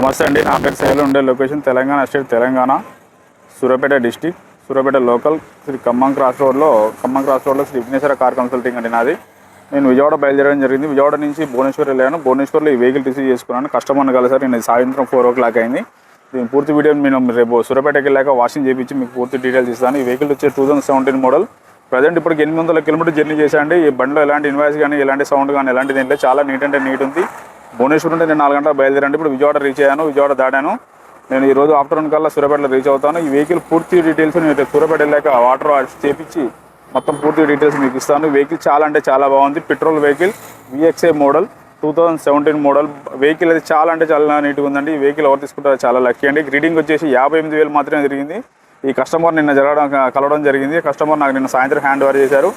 నమస్తే అండి. నా పేరు శైలు ఉండే location Telangana state Telangana Suryapet district. Suryapet local Shri Khammam cross రోడ్లో ఖమ్మం క్రాస్ రోడ్లో శ్రీ విఘ్నేశ్వర కార్ కన్సల్టింగ్ అండి నాది. నేను విజయవాడ బయలుదేరడం జరిగింది. విజయవాడ నుంచి భువనేశ్వర్ వెళ్ళాను. భువనేశ్వర్లో ఈ వెహికల్ రిసీవ్ చేసుకున్నాను. కస్టమర్ని కలిసారు నేను సాయంత్రం ఫోర్ ఓ క్లాక్ అయింది. దీని పూర్తి వీడియో నేను రేపు సూర్యాపేటకి వెళ్ళాక వాషింగ్ చేయించి మీకు పూర్తి డీటెయిల్స్ ఇస్తాను. ఈ వెహికల్ వచ్చే two thousand seventeen model. Present ఇప్పటికి ఎనిమిది వందల కిలోమీటర్ జర్నీ చేశాండి ఈ బండిలో ఎలాంటి ఇన్వాయిస్ కానీ ఎలాంటి సౌండ్ కానీ ఎలాంటి దీంట్లో చాలా నీట్ అంటే నీట్ ఉంది. భువనేశ్వర్ నుండి నేను నాలుగు గంటల బయలుదేరండి ఇప్పుడు విజయవాడ రీచ్ అయ్యాను విజయవాడ దాటాను. నేను ఈ రోజు ఆఫ్టర్నూన్ కల్లా సూర్యాపేటలో రీచ్ అవుతాను. ఈ వెహికల్ పూర్తి డీటెయిల్స్ నేను రేపు సూర్యాపేట వెళ్ళాక వాటర్ చేపించి మొత్తం పూర్తి డీటెయిల్స్ మీకు ఇస్తాను. వెహికల్ చాలా అంటే చాలా బాగుంది. Petrol vehicle VXA model two thousand seventeen model vehicle అయితే చాలా అంటే చాలా నీట్గా ఉందండి. ఈ వెహికల్ ఎవరు తీసుకుంటారో చాలా లక్కీ అండి. గ్రీడింగ్ వచ్చేసి యాభై ఎనిమిది వేలు మాత్రమే జరిగింది. ఈ కస్టమర్ నిన్న జరగడం కలవడం జరిగింది. కస్టమర్ నాకు నిన్న సాయంత్రం హ్యాండ్ ఓవర్ చేశారు.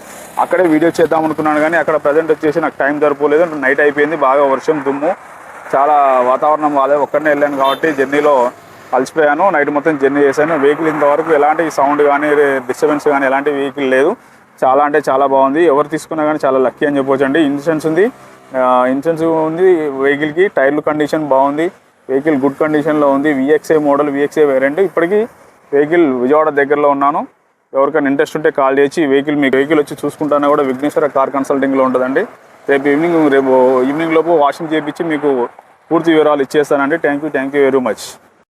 అక్కడే వీడియో చేద్దాం అనుకున్నాను కానీ అక్కడ ప్రజెంట్ వచ్చేసి నాకు టైం దొరకలేదు నైట్ అయిపోయింది బాగా వర్షం దుమ్ము చాలా వాతావరణం బాగాలేదు ఒక్కడనే వెళ్ళాను కాబట్టి జర్నీలో అలసిపోయాను. నైట్ మొత్తం జర్నీ చేశాను. వెహికల్ ఇంతవరకు ఎలాంటి సౌండ్ కానీ డిస్టర్బెన్స్ కానీ ఎలాంటి వెహికల్ లేదు. చాలా అంటే చాలా బాగుంది. ఎవరు తీసుకున్నా కానీ చాలా లక్కీ అని చెప్పొచ్చు అండి ఇన్సూరెన్స్ ఉంది. ఇన్సూరెన్స్ ఉంది వెహికల్కి. టైర్లు కండిషన్ బాగుంది. వెహికల్ గుడ్ కండిషన్లో ఉంది. విఎక్స్ఐ మోడల్ విఎక్స్ఐ వేరియంట్ ఇప్పటికీ వెహికల్ విజయవాడ దగ్గరలో ఉన్నాను. ఎవరికైనా ఇంట్రెస్ట్ ఉంటే కాల్ చేసి వెహికల్ మీ వెహికల్ వచ్చి చూసుకుంటానే కూడా విఘ్నేశ్వర కార్ కన్సల్టింగ్లో ఉంటుందండి. రేపు ఈవినింగ్ రేపు ఈవినింగ్ లోపు వాషింగ్ చేయించి మీకు పూర్తి వివరాలు ఇచ్చేస్తానండి. Thank you thank you very much.